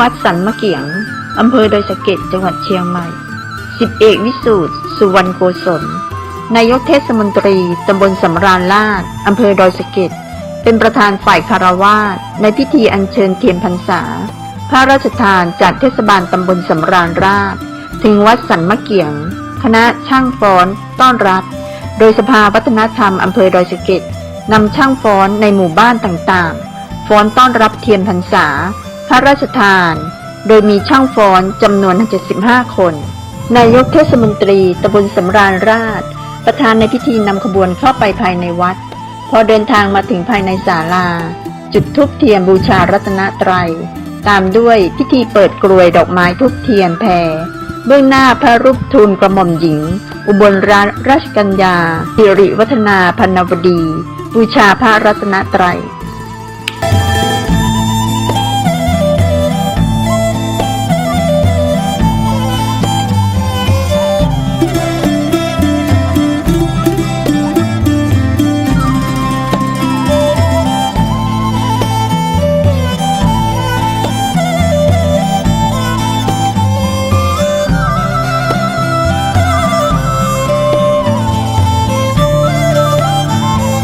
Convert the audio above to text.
วัดสันมะเกียง อำเภอดอยสะเก็ดจังหวัดเชียงใหม่ สิบเอกวิสูตรสุวรรณโกศล นายกเทศมนตรีตำบลสำราญราชอำเภอดอยสะเก็ด เป็นประธานฝ่ายคารวาสในพิธีอัญเชิญเทียนพรรษา พระราชทานจากเทศบาลตำบลสำราญราชถึงวัดสันมะเกียง คณะช่างฟ้อนต้อนรับ โดยสภาวัฒนธรรมอำเภอดอยสะเก็ดนำช่างฟ้อนในหมู่บ้านต่างๆ ฟ้อนต้อนรับเทียนพรรษา พระราชทาน โดยมีช่างฟ้อนจำนวน 75 คน นายกเทศมนตรีตำบลสำราญราช ประธานในพิธีนำขบวนเข้าไปภายในวัด พอเดินทางมาถึงภายในศาลา จุดทุบเทียนบูชารัตนตรัย ตามด้วยพิธีเปิดกลวยดอกไม้ทุบเทียนแพรเบื้องหน้าพระรูปทูลกระหม่อมหญิง อุบลราชราชกัญญาสิริวัฒนาพันนวดี บูชาพระรัตนตรัย